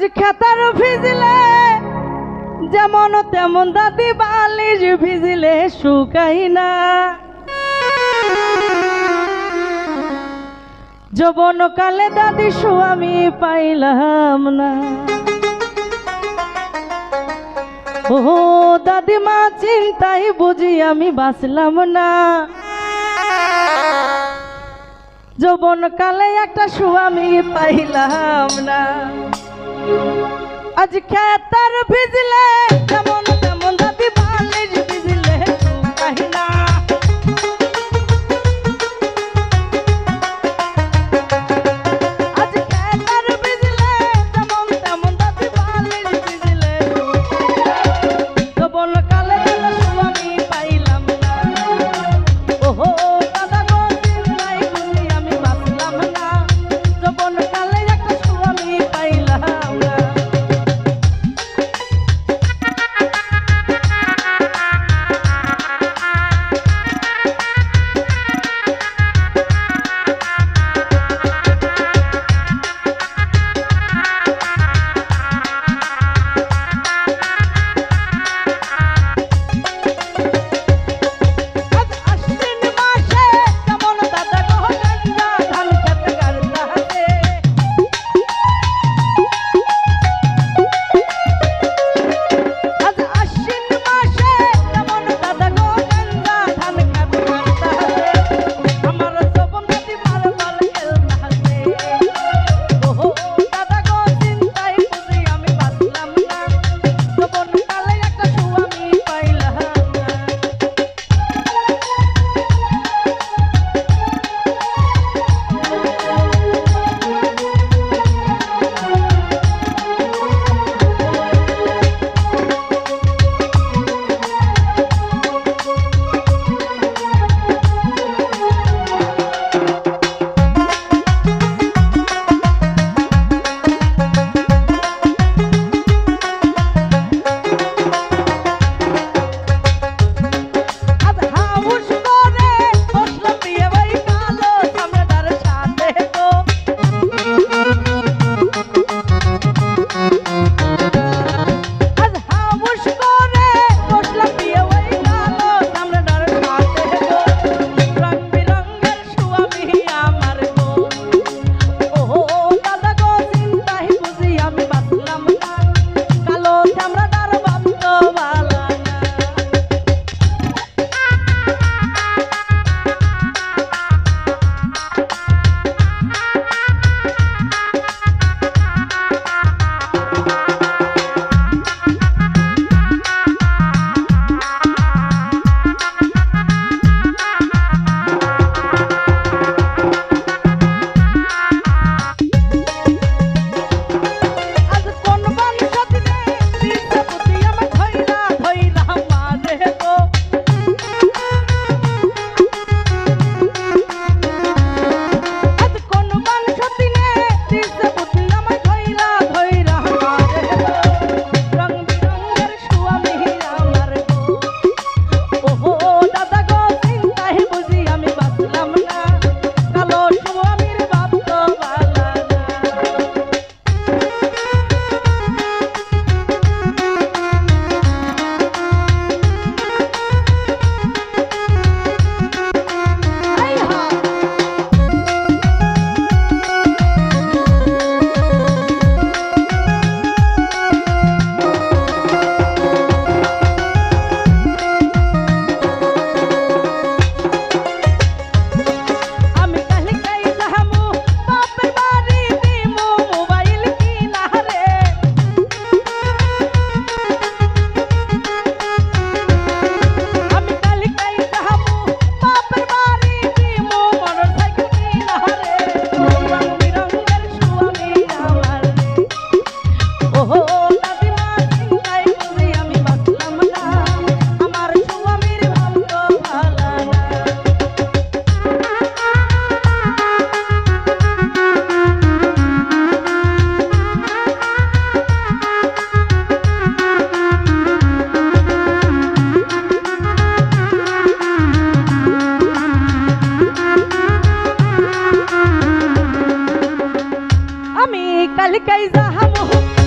আজ খেতার ভিজলে, যেমন তেমন দাদি বালিশ ভিজলে শুকাই না। যৌবন কালে দাদি স্বামী পাইলাম না। ও দাদিমা চিন্তাই বুঝি আমি বাঁচলাম না। যৌবন কালে একটা সুয়ামি পাইলাম না। আজ খেতার ভিজলে যেমন Oh,